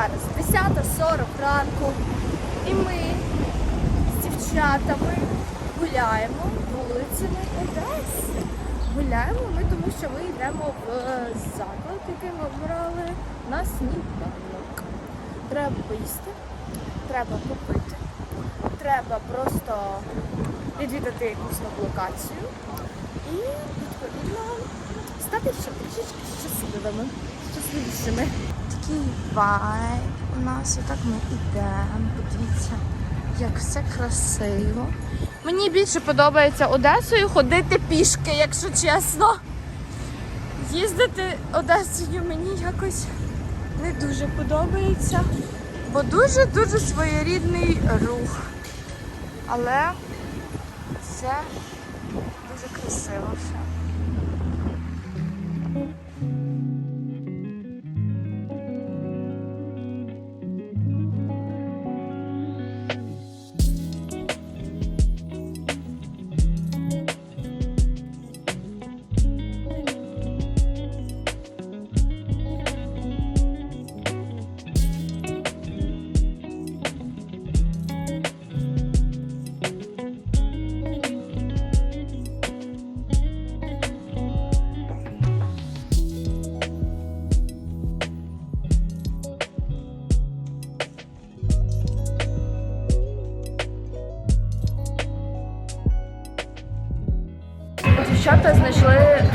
зараз 10.40 ранку, і ми з дівчатами гуляємо вулицями Одеси. Гуляємо ми, тому що ми йдемо в е, заклад, який ми обрали на сніданок. Треба поїсти, треба попити, треба просто відвідати якусь нову локацію і відповідно стати ще трішечки щасливими, щасливішими. Такий вайб у нас, і так ми йдемо. Подивіться, як все красиво. Мені більше подобається Одесою ходити пішки, якщо чесно. Їздити Одесою мені якось не дуже подобається, бо дуже-дуже своєрідний рух. Але це дуже красиво все. Дівчата знайшли е,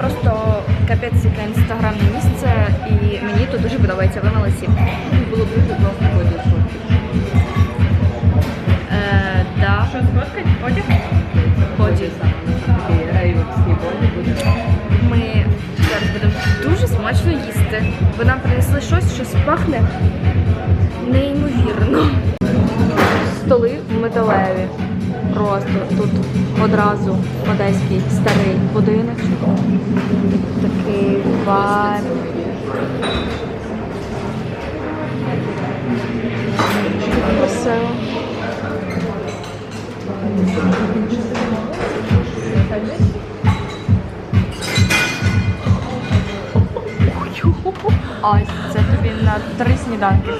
просто капець яке інстаграмне місце, і мені тут дуже подобається. Ви молодці. Було б дуже класно ходити. Е, да. Що сфоткать? Потяг? Потяг. Ми зараз будемо дуже смачно їсти, бо нам принесли щось, що пахне неймовірно. Столи металеві. Просто тут одразу одеський старий будиночок. Такий вайб. Красиво. Ось, це тобі на три сніданки.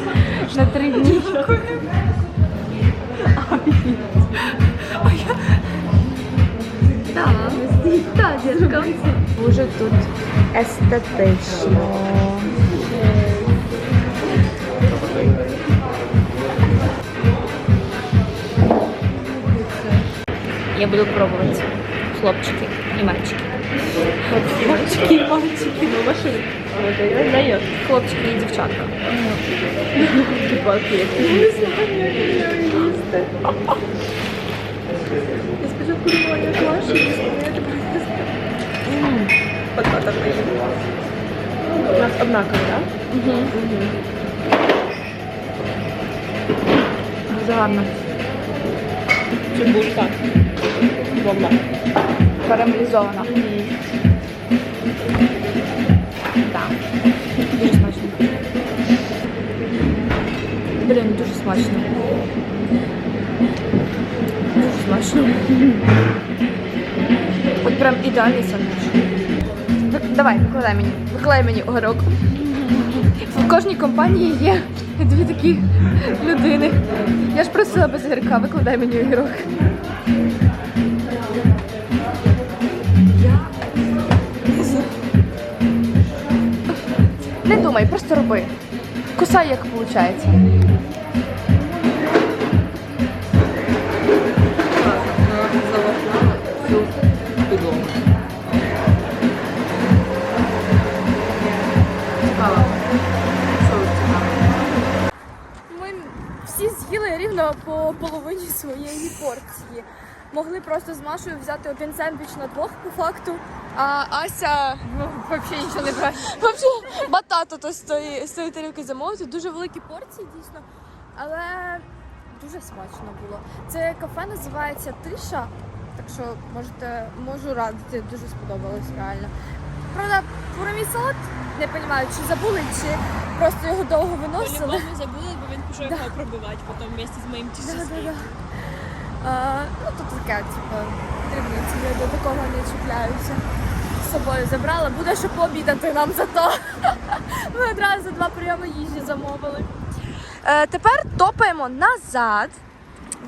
На три дні. Так, так, дівчинка. Дуже тут естетично. Я буду пробувати. Хлопчики і мальчики. Хлопчики і мальчики. Ну, машини. Даєш. Хлопчики і дівчатка. Кіпаки, не знаю, як їсти. Я спочатку думала, як ваші їсти, я так Патата поїм. У нас однаково, так? Угу. Дуже гарно. Цибулька. Бомба. Карамелізована. Так. Дуже смачно. Блін, дуже смачно. Смачно. От прям ідеальний сандвіч. Давай, викладай мені. Викладай мені огірок. В кожній компанії є дві такі людини. Я ж просила без огірка, викладай мені огірок. Не думай, просто роби. Кусай, як виходить. З'їли по половині своєї порції. Могли просто з Машою взяти один сендвіч на двох по факту, а Ася ну, взагалі нічого не брати. Взагалі батату то з тої, з тої тарілки замовити. Дуже великі порції, дійсно. Але дуже смачно було. Це кафе називається Тиша. Так що можете можу радити, дуже сподобалось реально. Правда, про мій салат не розумію, чи забули, чи просто його довго виносили. По-любому забули, бо він пішов його пробивати потім вместе з моїм тісом. да, да. А, ну, тут таке, типу, дрібниці, я до такого не чіпляюся З собою забрала, буде що пообідати нам за то. Ми одразу два прийоми їжі замовили. Е, тепер топаємо назад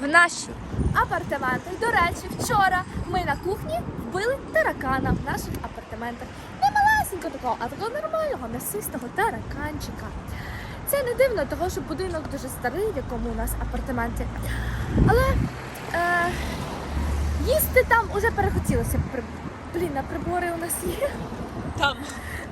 в наші апартаменти. До речі, вчора ми на кухні вбили таракана в наших апартаментах. Не малесенького такого, а такого нормального, м'ясистого тараканчика. Це не дивно, того що будинок дуже старий, в якому у нас апартаменти. Але е, їсти там уже перехотілося. Блін, а прибори у нас є. Там.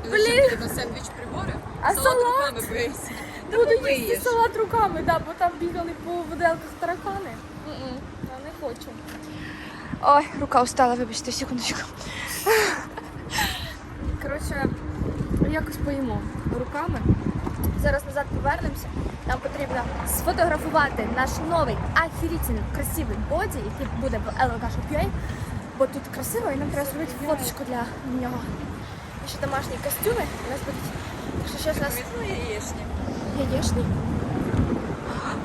Блін. на сендвіч прибори. А салат? руками боїться. Буду їсти салат руками, да, бо там бігали по виделках таракани. Я не хочу. Ой, рука устала, вибачте, секундочку. Коротше, якось поїмо руками. Зараз назад повернемося. Нам потрібно сфотографувати наш новий ахірітельний красивий боді, який буде в LLK Shop.ua, бо тут красиво і нам треба зробити фоточку для нього. І ще домашні костюми у нас будуть. Так що зараз нас Ну, яєчні.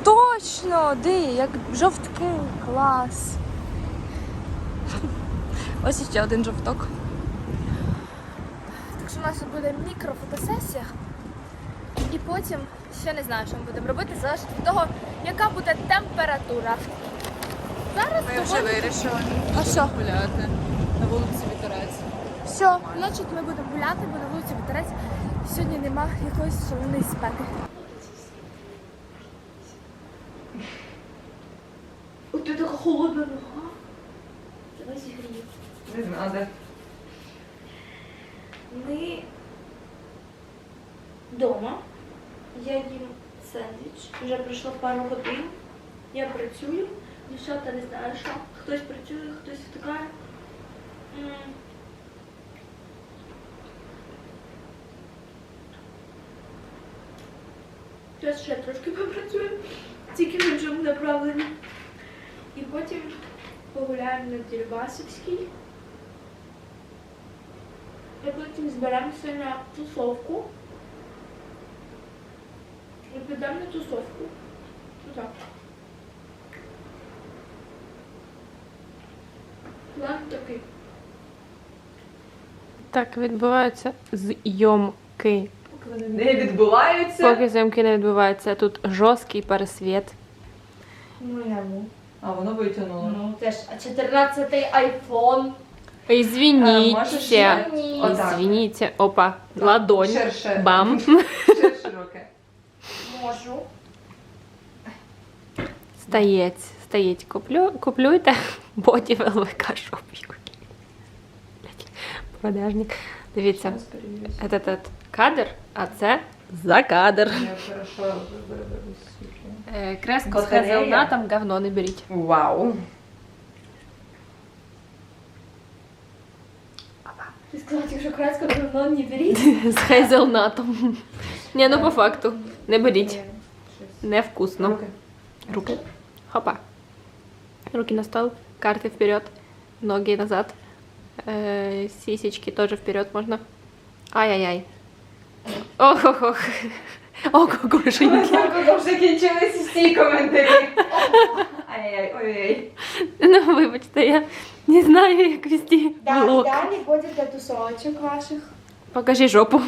Точно! Ди, як жовтки. Клас. Ось ще один жовток. Що у нас буде мікрофотосесія. І потім ще не знаю, що ми будемо робити, залежить від того, яка буде температура. Зараз Ми вже доволі- вирішили А що? гуляти на вулиці Вітерець. Все, значить ми будемо гуляти, бо на вулиці вітерець. Сьогодні нема якоїсь шаленої спеки. От ти така холодна нога. Давай зігрію. Не знаю. Ми вдома. Я їм сендвіч. Вже пройшло пару годин. Я працюю. Дівчата не знаю, що. Хтось працює, хтось втикає. Зараз ще трошки попрацюю, тільки в іншому направленні. І потім погуляємо на Дерибасівській. Потім зберемося на тусовку. І підемо на тусовку. Отак. План такий. Так, відбуваються зйомки. Не відбуваються. Поки зйомки не відбуваються, тут жорсткий пересвіт. Моєму. А воно витягнуло. Ну теж, а 14-й айфон. Е, Извините. можеш ще? Ні. Отак. Извините. Опа, ладонь. Ширше. Бам. Ще широке. Можу. Стаєть, стаєть. Куплю, куплюйте боді в ЛВК шопі. Продажник. Дивіться, Зараз перевірюсь. этот кадр, а це за кадр. Я хорошо висвітлюю. Е, Креско з Батарея. хазелнатом говно не беріть. Вау. Ти сказала, якщо кратко, то не беріть. З хазелнатом. Ні, ну по факту. Не беріть. Невкусно. Руки. Руки. Хопа. Руки на стол, карты вперед, ноги назад, э, сисечки тоже вперед можно. Ай-яй-яй. Ох-ох-ох. Ох-ох-ошеньки. вже кінчилися всі коментарі. Ай-яй, ой-ой. Ну, вибачте, я не знаю, як вести влог. Далі буде для тусовочок ваших. Покажи жопу.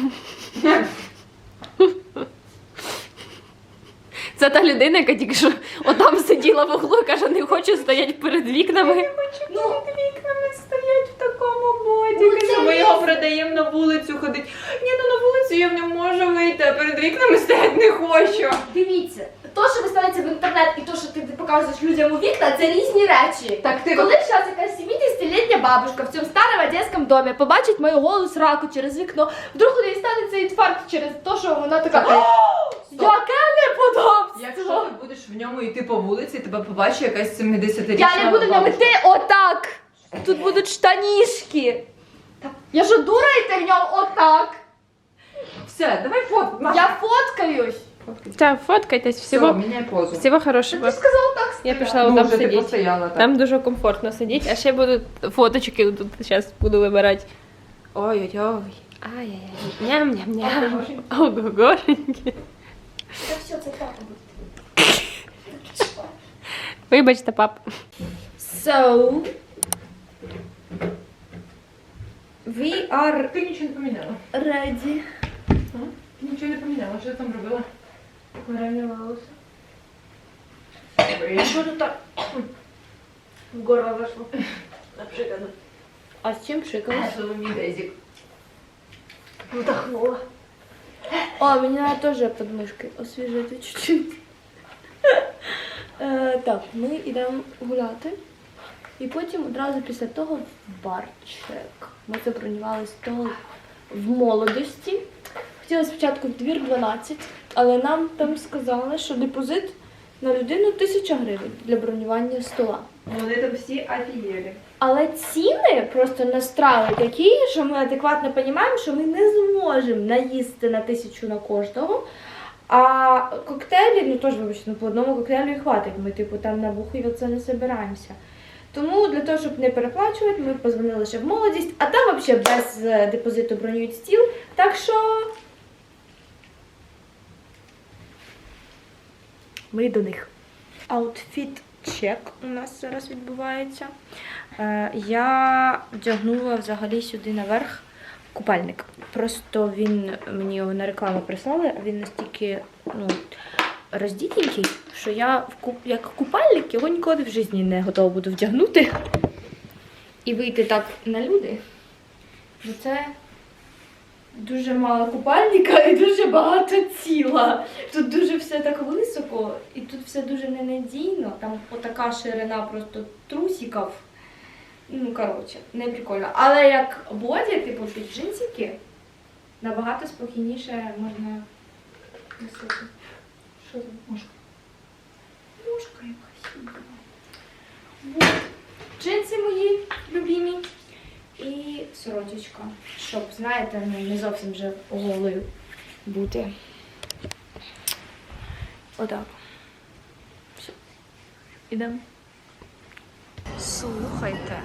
Це та людина, яка тільки що отам сиділа в углу і каже, не хочу стояти перед вікнами. Ну, вікнами стоять в такому боді. це Каже, ми його продаємо на вулицю ходить. Ні, ну на вулицю я не можу вийти, а перед вікнами стоять не хочу. Дивіться, то, що виставляється в інтернет, і то, що ти показуєш людям у вікна, це різні речі. Так ти Коли зараз якась 70-літня бабушка в цьому старому одеському домі побачить мою голу сраку через вікно, вдруг у неї станеться інфаркт через те, що вона така. Слухай, Яке неподобство! Якщо ти будеш в ньому йти по вулиці, тебе побачить якась 70-річна Я не буду в ньому йти отак. Тут будуть штанішки. Я що дура йти в ньому отак? Все, давай фото. Я фоткаюсь. Та, фоткайтесь, Все, всього, міняй позу. всього хорошого. Ти сказала так Я стояти. пішла Ну, отам вже ти сидіти. постояла так. Там дуже комфортно сидіти, а ще будуть фоточки тут зараз буду вибирати. Ой-ой-ой. Ай-яй-яй. Ням-ням-ням. Ого-гошеньки. Так все, це так буде. Вибачте, пап. So. We are Ти нічого не поміняла. ready. Ти нічого не поміняла, що ти там робила? Вирівнювалося. Що тут так? В горло вийшло. Наприклад, А з чим пшикалось? Соломій Дезік. Вдохнула. О, мені треба теж подмышки освіжити чуть-чуть. Е, так, ми йдемо гуляти. І потім одразу після того в барчик. Ми забронювали стол в молодості. Хотіли спочатку в двір 12, але нам там сказали, що депозит на людину 1000 гривень для бронювання стола. Вони там всі офігели. Але ціни просто на страви такі, що ми адекватно розуміємо, що ми не зможемо наїсти на тисячу на кожного. А коктейлі, ну теж вибачте, ну, по одному коктейлю і хватить. Ми, типу, там на це не збираємося. Тому для того, щоб не переплачувати, ми позвонили лише в молодість, а там взагалі без е, депозиту бронюють стіл. Так що. Ми до них. Аутфіт чек у нас зараз відбувається. Е, я вдягнула взагалі сюди наверх купальник. Просто він мені його на рекламу прислали, він настільки ну, роздітенький, що я як купальник його ніколи в житті не готова буду вдягнути і вийти так на люди. Це дуже мало купальника і дуже багато тіла. Тут дуже все так високо, і тут все дуже ненадійно. Там отака ширина просто трусиків. Ну, коротше, не прикольно. Але як боді, типу під джинсики, набагато спокійніше можна носити. Що за мошка? Мошка якась. Вот. Джинси мої любимі. І сорочечка, щоб, знаєте, ну, не зовсім вже голою бути. Отак. Все. Ідемо. Слухайте,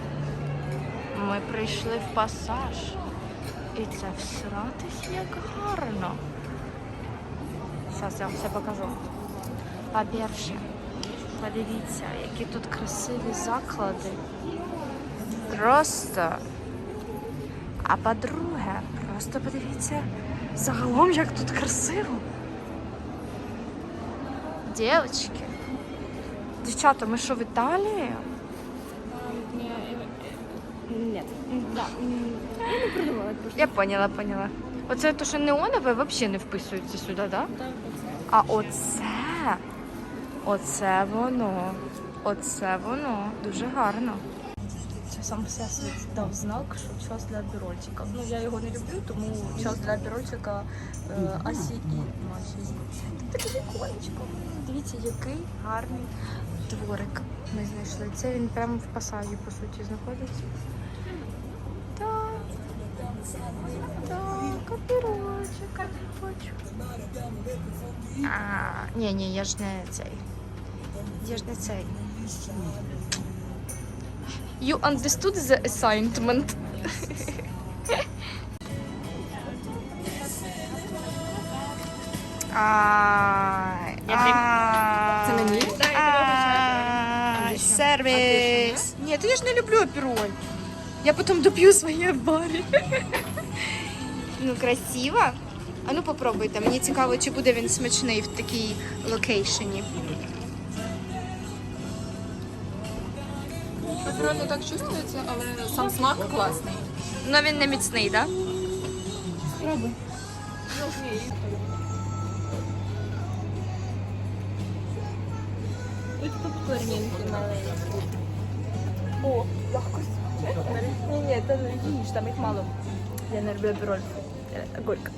ми прийшли в пасаж. І це всратись як гарно. Зараз я вам все покажу. По-перше, подивіться, які тут красиві заклади. Просто. А по-друге, просто подивіться загалом, як тут красиво. Дівчатки. Дівчата, ми що в Італії? Да. Я не придумала просто. Я поняла, поняла. Оце то, що неонове, взагалі не вписується сюди, так? Да? А оце, оце воно. Оце воно. Дуже гарно. Сам всесвіт дав знак, що час для бірольчика. Ну я його не люблю, тому час для бірольчика е, Асі і Маші. Таке віконечко. Дивіться, який гарний дворик ми знайшли. Це він прямо в пасажі, по суті, знаходиться. Так. Так, капірочок. А, ні, ні, я ж не цей. Я ж не цей. You understood the assignment. Це мені? Сервіс. Ні, то я ж не люблю апероль. Я потім доп'ю своє в барі. Ну, красиво. А ну попробуйте. Мені цікаво, чи буде він смачний в такій локейшені. Реально так чувствується, але сам смак класний. Ну він не міцний, так? Тут попкорнінки маленькі. О, якось. Ні, ні, та не їж, там їх мало. Я не люблю апероль. Е, Горько.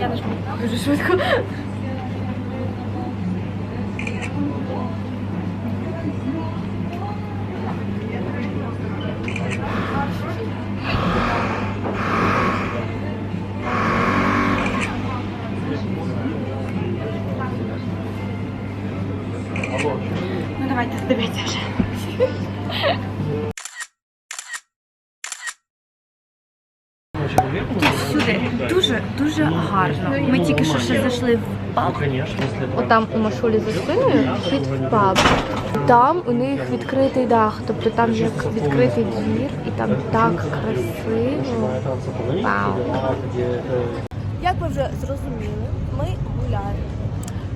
Я нажму. Дуже швидко. Всюди дуже дуже гарно. Ми тільки що ще зайшли в паб. Отам у Машулі за спиною хід паб. Там у них відкритий дах, тобто там як відкритий двір, і там так красиво. Вау. Як ви вже зрозуміли, ми гуляємо.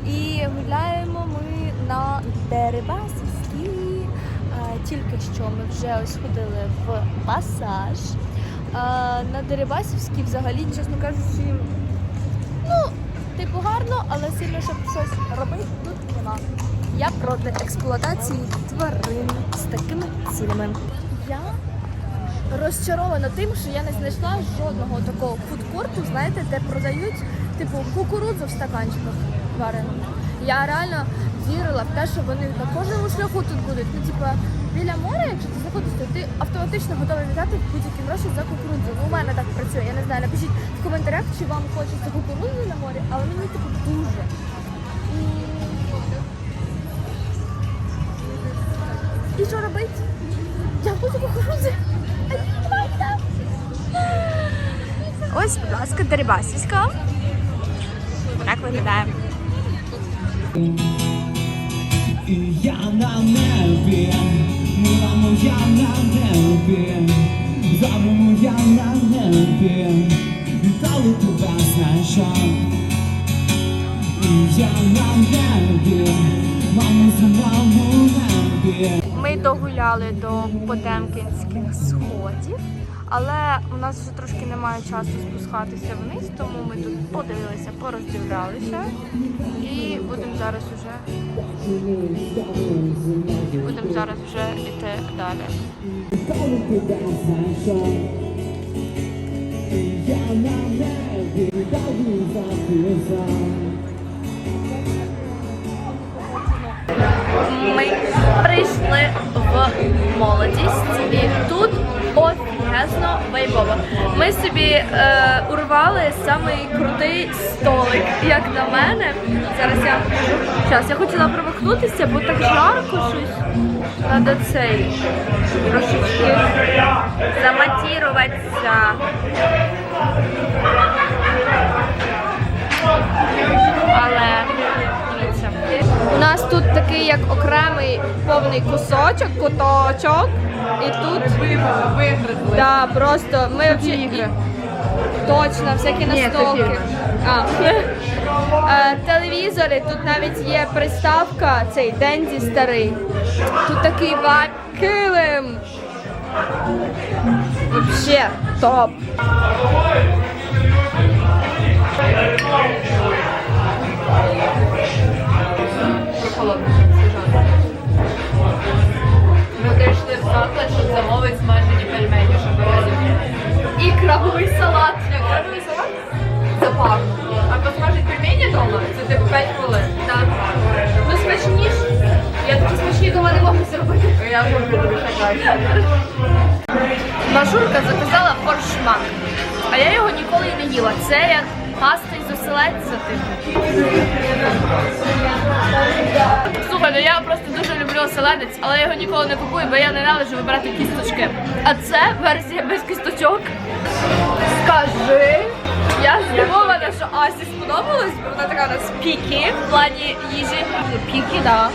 І гуляємо ми на Дерибасівській. Е, Тільки що ми вже ось ходили в пасаж. Е, На Дерибасівській взагалі, чесно кажучи, ну, типу гарно, але сильно, щоб щось робити, тут нема. Я проти експлуатації тварин з такими цілями. Я розчарована тим, що я не знайшла жодного такого фудкорту, знаєте, де продають типу кукурудзу в стаканчиках вареному. Я реально вірила в те, що вони на кожному шляху тут будуть. Ну, типу, біля моря, якщо ти знаходишся, ти автоматично готовий віддати будь-які гроші за кукурудзу. Ну, у мене так працює. Я не знаю. Напишіть в коментарях, чи вам хочеться кукурудзу на морі, але мені типу дуже. І... І що робити? Я хочу кукурудзи. Ось, будь ласка, Дерибасівська. Так виглядає. І я на небі, мила моя на небі, завжди моя на небі, віддали тебе знайшов. І я на небі, мамо за маму небі. Догуляли до Потемкінських сходів, але у нас вже трошки немає часу спускатися вниз, тому ми тут подивилися, пороздивлялися і будемо зараз уже будемо зараз вже йти далі. Ми прийшли в молодість і тут офігезно вайбово. Ми собі е, урвали самий крутий столик, як на мене. Зараз я Зараз я хотіла промахнутися, бо так жарко щось. Треба цей трошечки заматіруватися. Як окремий повний кусочок, куточок. І тут да, просто ми взагалі точно всякі настолки. А. Е, Телевізори, тут навіть є приставка, цей Дензі старий. Тут такий вайб килим. Вообще топ. Ми заклад, щоб замовити смажені пельмені, щоб розібрати. І крабовий салат. Крабовий салат? Забавно. А посмажити пельмені вдома? Це типу 5 хвилин. Так. Ну смачніше. Я такі смачні дома не можу зробити. Я люблю тобі шукати. Машурка заказала форшмак, а я його ніколи і не їла. Це як паста із оселедця, типу. Слухай, ну я просто дуже люблю оселедець, але я його ніколи не купую, бо я ненавиджу вибирати кісточки. А це версія без кісточок. Скажи. Я здивована, що Асі сподобалось, бо вона така у нас пікі в плані їжі. Пікі, да.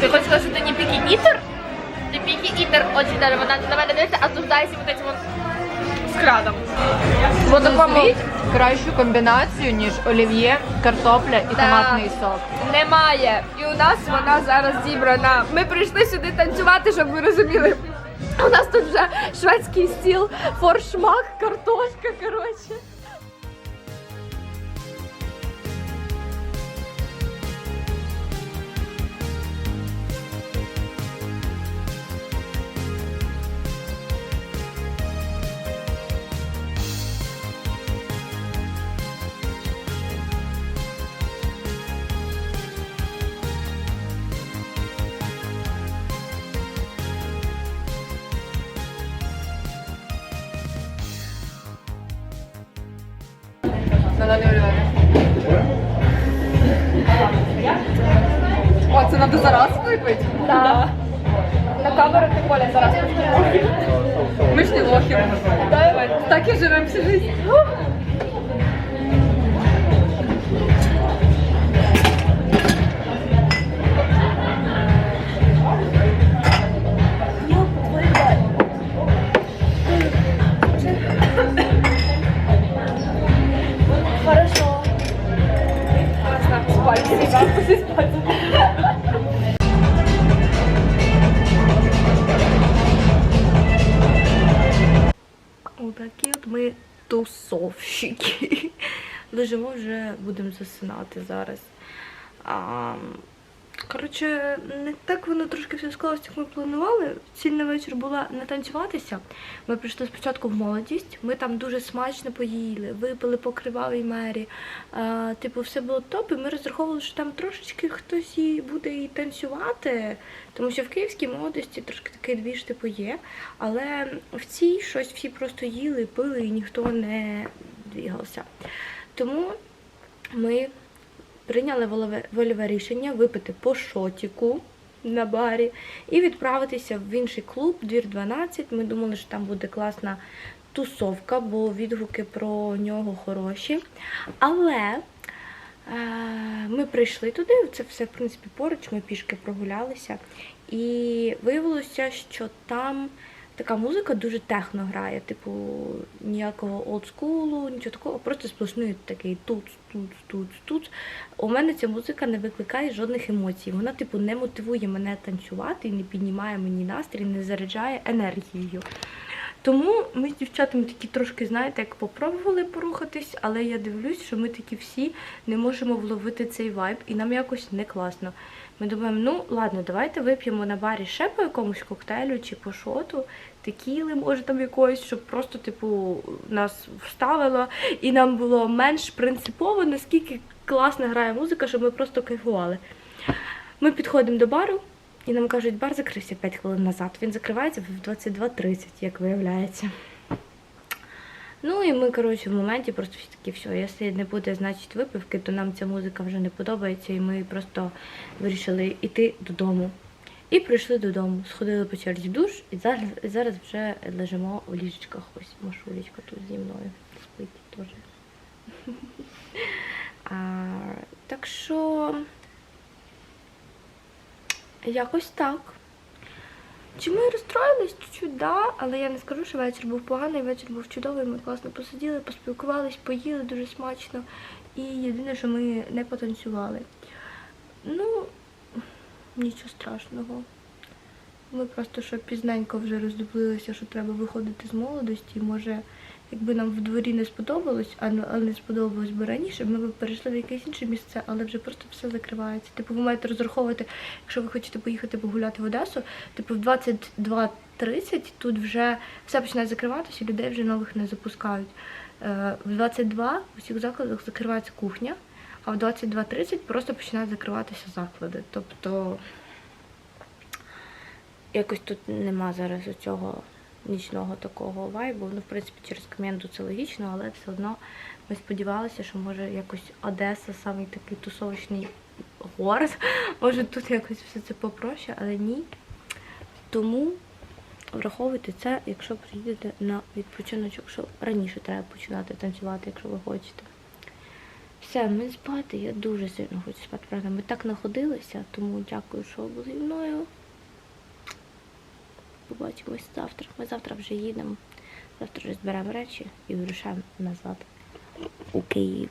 Ти хочеш сказати, що ти не пікі ітер? Ти пікі ітер, очень далі, вона на мене дивиться, осуждається вот этим скрадом. Вот такому кращу комбінацію, ніж олів'є, картопля і томатний сок. Немає. І у нас вона зараз зібрана. Ми прийшли сюди танцювати, щоб ви розуміли. У нас тут вже шведський стіл, форшмак, картошка, коротше. Вона. О, це треба зараз випити? Так. На камеру ти Коля зараз. Ми ж не лохи. Так і живемо всю життя. Отакі от ми тусовщики. Лежимо вже, будемо засинати зараз. А, коротше, не так воно трошки все склалося, як ми планували. Ціль на вечір була не танцюватися. Ми прийшли спочатку в молодість, ми там дуже смачно поїли, випили по кривавій мері. А, типу, все було топ, і ми розраховували, що там трошечки хтось і буде і танцювати. Тому що в київській молодості трошки такий двіж типу є. Але в цій щось всі просто їли, пили і ніхто не двігався. Тому ми прийняли вольове рішення випити по шотіку на барі і відправитися в інший клуб, двір 12. Ми думали, що там буде класна тусовка, бо відгуки про нього хороші. Але е, ми прийшли туди, це все в принципі поруч, ми пішки прогулялися. І виявилося, що там така музика дуже техно грає, типу ніякого олдскулу, нічого такого, просто сплошний такий тут, тут, тут, тут. У мене ця музика не викликає жодних емоцій. Вона, типу, не мотивує мене танцювати, не піднімає мені настрій, не заряджає енергією. Тому ми з дівчатами такі трошки, знаєте, як попробували порухатись, але я дивлюсь, що ми такі всі не можемо вловити цей вайб, і нам якось не класно. Ми думаємо, ну ладно, давайте вип'ємо на барі ще по якомусь коктейлю чи по шоту, текіли, може там якоїсь, щоб просто, типу, нас вставило, і нам було менш принципово, наскільки класно грає музика, щоб ми просто кайфували. Ми підходимо до бару, і нам кажуть, бар закрився 5 хвилин назад. Він закривається в 22.30, як виявляється. Ну і ми, коротше, в моменті просто всі такі, все, якщо не буде, значить, випивки, то нам ця музика вже не подобається, і ми просто вирішили йти додому. І прийшли додому, сходили по черзі в душ, і зараз, зараз вже лежимо у ліжечках. Ось Машулечка тут зі мною спить теж. Так що якось так. Чи ми розстроїлись чуть-чуть, да, але я не скажу, що вечір був поганий, вечір був чудовий, ми класно посиділи, поспілкувались, поїли дуже смачно. І єдине, що ми не потанцювали. Ну, нічого страшного. Ми просто що пізненько вже роздуплилися, що треба виходити з молодості. Може, якби нам в дворі не сподобалось, а не- сподобалось би раніше, ми б перейшли в якесь інше місце, але вже просто все закривається. Типу, ви маєте розраховувати, якщо ви хочете поїхати погуляти в Одесу, типу в 22.30 тут вже все починає закриватися, людей вже нових не запускають. Е, В 22 в усіх закладах закривається кухня, а в 22.30 просто починають закриватися заклади. Тобто якось тут нема зараз цього нічного такого вайбу. Ну, в принципі, через Кам'янду це логічно, але все одно ми сподівалися, що може якось Одеса самий такий тусовочний город. Може тут якось все це попроще, але ні. Тому враховуйте це, якщо приїдете на відпочиночок, що раніше треба починати танцювати, якщо ви хочете. Все, ми спати. Я дуже сильно хочу спати. Правда, ми так находилися, тому дякую, що були зі мною. Побачимось завтра. Ми завтра вже їдемо. Завтра вже зберемо речі і вирушаємо назад у Київ.